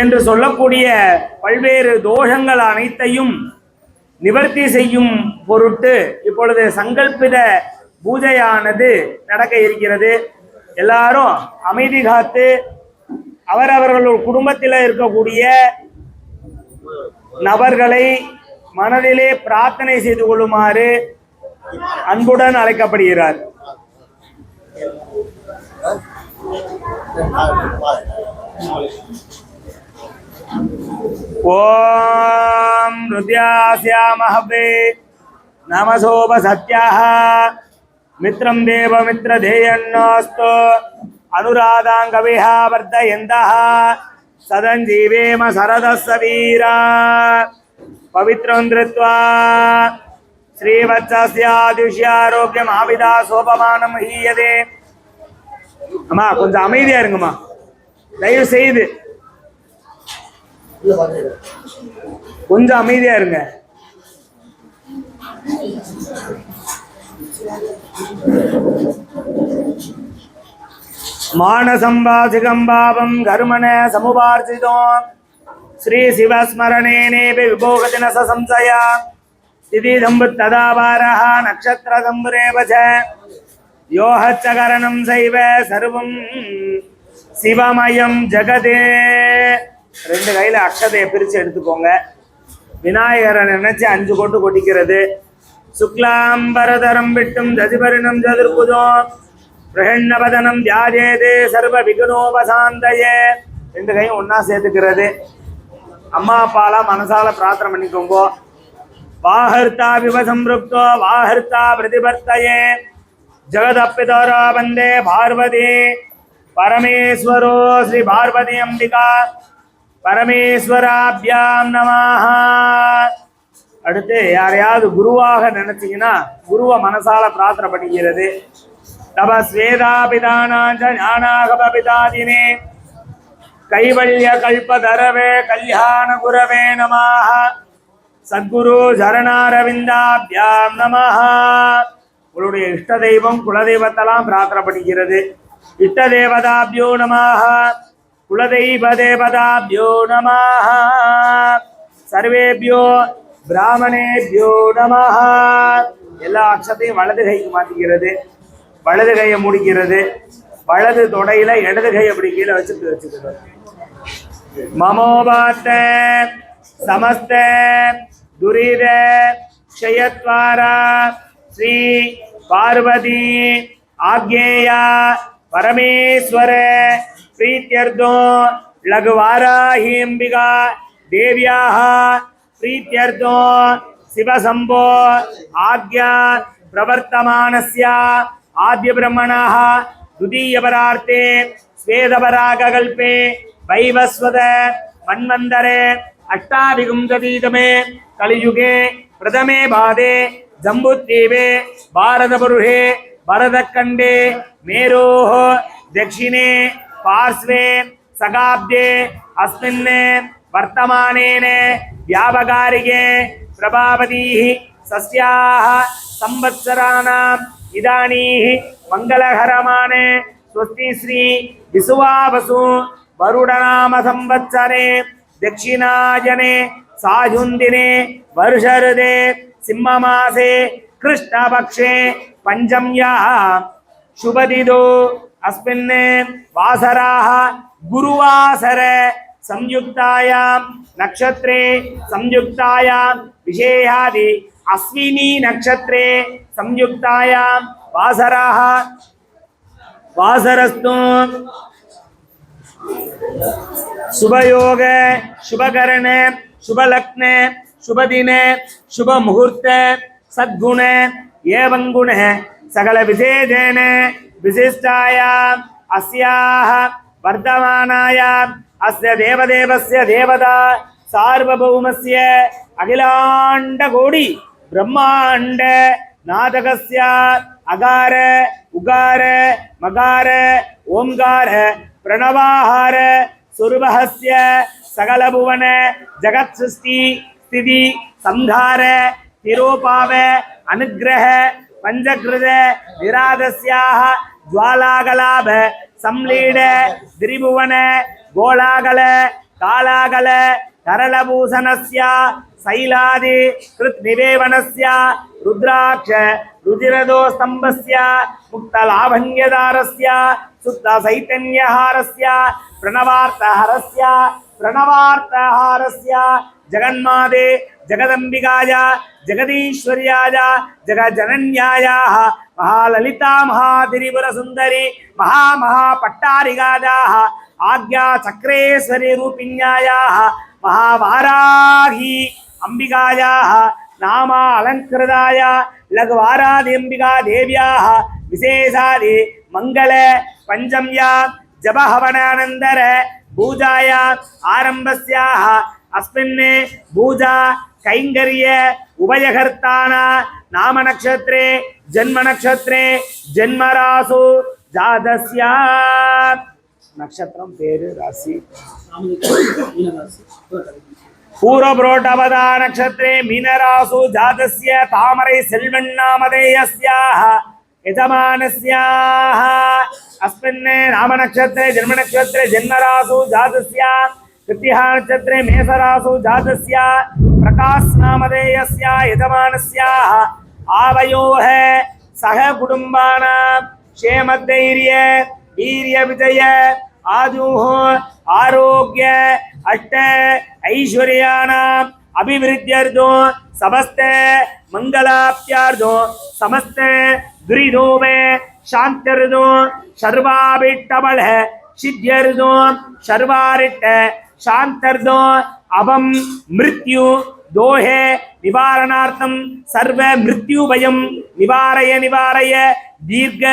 என்று சொல்லக்கூடிய பல்வேறு தோஷங்கள் அனைத்தையும் நிவர்த்தி செய்யும் பொருட்டு இப்பொழுது சங்கல்பித பூஜையானது நடக்க இருக்கிறது. எல்லாரும் அமைதி காத்து அவரவர்கள் குடும்பத்தில் இருக்கக்கூடிய நபர்களை மனதிலே பிரார்த்தனை செய்து கொள்ளுமாறு அன்புடன் அழைக்கப்படுகிறார். ஓம் ருத்யாஸ்யாமஹவே நமசோபசத்யாः மித்ரம் தேவமித்ரதேயன்னோஸ்து அனுராதாங்கவிஹ வர்தயந்தः சதஞ்சீவேம சரதஸ்ஸ வீரா பவித்ரம் திருத்வா ஸ்ரீவத்சஸ்யாதிஷ்யாரோக்கியம் ஆவிதா சோபமானம் ஹீயதே அம்மா கொஞ்சம் அமைதியா இருங்கம்மா தயவு செய்து கொஞ்சம் அமைதியா இருங்க. மானசம்பாசிகம் பாவம் கருமண சமுபார்ஜிதோ ஸ்ரீ சிவஸ்மரணேனேபி விபோகதின சம்சய. திதி தம்பு ததாபாரः நக்ஷத்திர தம்புரேவச யோகச்சகரணம் செய்வ சர்வம் சிவமயம் ஜெகதே. ரெண்டு கையில் அக்ஷதையை பிரித்து எடுத்துக்கோங்க. விநாயகரை நினைச்சு அஞ்சு கொட்டு கொட்டிக்கிறது. சுக்லாம்பரதரம் விட்டும் ததிபரிணம் ஜதுர்புஜம் பிரகண்ணபதனம் தியாஜேதே சர்வ விகுணோபசாந்தயே. ரெண்டு கையும் ஒன்றா சேர்த்துக்கிறது. அம்மா அப்பாலாம் மனசால பிரார்த்தனை பண்ணிக்கோங்கோ. வாஹர்த்தா விவசம்ருப்தோ வாஹர்த்தா பிரதிபர்த்தையே. ஜகதப்பிதோரோ வந்தே பார்வதி. பரமேஸ்வரோ ஸ்ரீ பார்வதி அம்பிகா. பரமேஸ்வராபியாம் நமாக அடுத்து யாரையாவது குருவாக நினைச்சீங்கன்னா குருவை மனசால பிரார்த்தனை பண்ணிக்கிறது. தபஸ்வேதாபிதானாஞ்ச ஞானாகபிதாதினே கைவல்ய கல்பதரவே கல்யாண குரவே நமாக சத்குரு சரணாரவிந்தாபியாம் நமஹ. உங்களுடைய இஷ்ட தெய்வம் குலதெய்வத்தெல்லாம் பிரார்த்தனை பண்ணிக்கிறது. இஷ்ட தேவதாபியோ நமாக குலதெய்வ தேவதாபியோ நமாக சர்வேபியோ பிராமணேபியோ நம எல்லா அக்ஷத்தையும் வலது கைக்கு மாற்றிக்கிறது வலது கையை முடிக்கிறது வலது தொடையில இடது கை அப்படி கீழே வச்சுட்டு வச்சுக்கிறது மமோபாத்த சமஸ்த துரித க்ஷயத்வாரா ஸ்ரீ பார்வதி ஆக்ஞேயா பரமேஸ்வர प्रीत्यर्थो लघुवाराहीम्बिका देव्याः प्रीत्यर्थो शिवशम्भो आज्ञा प्रवर्तमानस्य आद्यब्रह्मणः द्वितीयपरार्थे स्वेदपरागकल्पे वैवस्वत मन्वन्तरे अष्टाभिगुंसतीतमे कलियुगे प्रथमे बाधे जम्बुद्वीपे भारतपुरुषे भरतखण्डे मेरोः दक्षिणे पार्श्वे सगाब्दे अस्मिन् वर्तमानेन व्यापकारिके प्रभावतीः सस्याः संवत्सराणाम् इदानीः मङ्गलहरमाने स्वस्ति श्री विसुवावसु वरुडनाम संवत्सरे दक्षिणायने सायुन्दिने वर्षऋदे सिंहमासे कृष्णपक्षे पञ्चम्याः शुभदिदो अस्मिन् वासराः गुरुवासर संयुक्तायां नक्षत्रे संयुक्तायां विशेषादि अश्विनी नक्षत्रे संयुक्तायां वासराः वासरस्तु। शुभयोग, शुभकरण, शुभलग्न, शुभदिन शुभ मुहूर्त सद्गुण, एवं गुण सकल विशेषेण विशिष्टायाम् अस्याः वर्धमानायाम् अस्य देवदेवस्य देवता सार्वभौमस्य अखिलाण्डकोटि ब्रह्माण्ड नाटकस्य अगार उगार मगार ओंकार प्रणवाहार सुरभस्य सकलभुवन जगत् सृष्टि स्थिति संहार तिरोपाव अनुग्रह ஜுவாலாகலாப சம்லீட திரிபுவன கோலாகல காலாகல தரளபூசணஸ்யா சைலாதி கிருத் நிவேவனஸ்யா ருத்ராட்ச ருதிரதோ ஸ்தம்பஸ்ய முக்த லாபண்யதாரஸ்ய சுத்த சைத்தன்யஹாரஸ்ய பிரணவார்த்தஹரஸ்ய பிரணவார்த்தஹாரஸ்ய जगन्माते जगदम्बिकाय, जगदीश्वर्याय जगज्जनन्यायाः महाललिता महामहापट्टारिकायाः, आज्ञाचक्रेश्वरी रूपिण्यायाः, महावाराही अम्बिकायाः नामा अलङ्कृताय लघुवाराधिम्बिका देव्याः विशेषादि मङ्गल पञ्चम्या जपहवनानन्दर पूजाय आरम्भस्याः अस्मिन्ने भूजा कैंगर्य उभयहर्ताना नाम नक्षत्रे जन्म नक्षत्रे जन्मरासु जादस्या नक्षत्रम पेर राशि पूर्व ब्रोटावदा नक्षत्रे मीनरासु जादस्य तामरे सिल्वन्नामदेयस्य यजमानस्याः। अस्मिन् नाम नक्षत्रे जन्म नक्षत्रे जन्मरासु जातस्या। तृतीयः नक्षत्रे मेषरासु जातस्य प्रकाशनामधेयस्य यजमानस्याः आवयोः सह कुटुम्बानां क्षेमधैर्य वीर्यविजय आजुः आरोग्य, अष्ट, ऐश्वर्याणाम् अभिवृद्ध्यर्थो समस्त मङ्गलाप्त्यार्थो समस्त दुरिदो मे शान्त्यर्थो सर्वाभिट्टबल सिद्ध्यर्थो सर्वारिट्ट शान्तर्थो अभं मृत्यु दोहे निवारणार्थं सर्व मृत्युभयं निवारय निवारय दीर्घ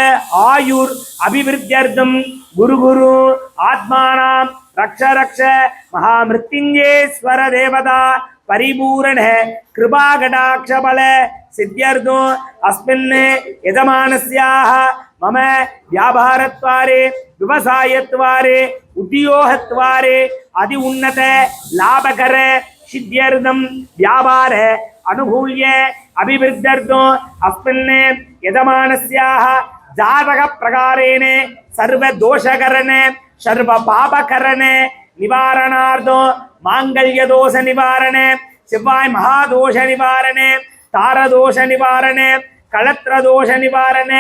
आयुर् अभिवृद्ध्यर्थं गुरु गुरु आत्मानां रक्ष रक्ष महामृत्युञ्जेश्वर देवता परिपूर्ण कृपाकटाक्ष बल सिद्ध्यर्थो अस्मिन् यजमानस्याः मम व्यापारत्वारे व्यवसाय उद्योगत्वारे, अति उन्नत लाभक सिद्ध्यर्थम व्यापार, अनुभूय अभिवृद्ध अभिवृद्ध्यर्थम अस्मिन् यजमानस्याः जातकप्रकारेण सर्वदोषकरण सर्वपापकरण मांगल्य दोष निवारण शिवाय महादोष निवारण तारदोष निवारण कलत्रदोष निवारण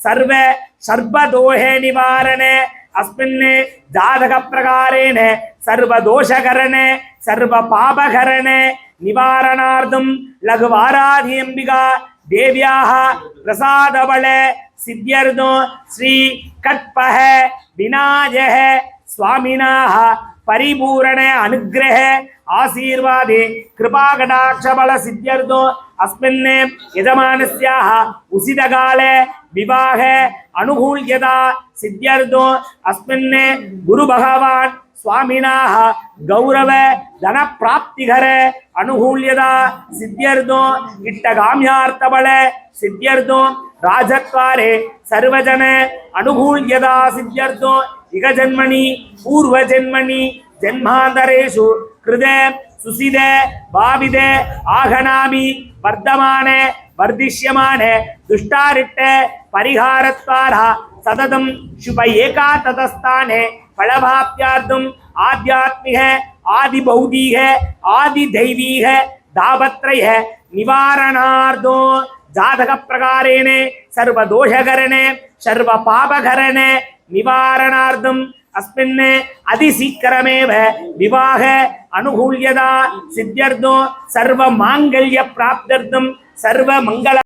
सर्वे सर्वदोहे निवारणे अस्मिन् जातकप्रकारेण सर्वदोषकरणे सर्वपापकरणे निवारणार्थं लघुवाराधियम्बिका देव्याः प्रसादबले सिद्ध्यर्थो श्रीकट्पः विनायः स्वामिनाः परिपूरण अनुग्रह आशीर्वादे कृपाकटाक्षबलसिद्ध्यर्थो अस्मिन् यजमानस्याः उचितकाले விவாக அனுகூல்யதா சித்தியர்த்தோ அஸ்மின் குரு பகவான் சுவாமினாக கௌரவ தன பிராப்திகர அனுகூல்யதா சித்தியர்த்தோ இட்டகாமியார்த்தபல சித்தியர்த்தோ ராஜத்வாரே சர்வஜன அனுகூல்யதா சித்தியர்த்தோ இக ஜன்மணி பூர்வ ஜென்மணி ஜென்மாந்தரேஷு கிருத சுசித பாவித ஆகநாமி வர்த்தமான वर्धिष्यमान है दुष्टारिट्ट परिहार सततम शुभ एका तदस्थान है फलभाप्यार्थम आध्यात्मिक है आदि बहुदी है आदि दैवी है दावत्रय है निवारणार्दो जातक प्रकारेण सर्वदोषकरणे सर्वपापकरणे निवारणार्धम अस्मिन् अतिशीघ्रमेव विवाह अनुकूल्यता सिद्ध्यर्थो सर्वमाङ्गल्यप्राप्त्यर्थं சர்வ மங்கள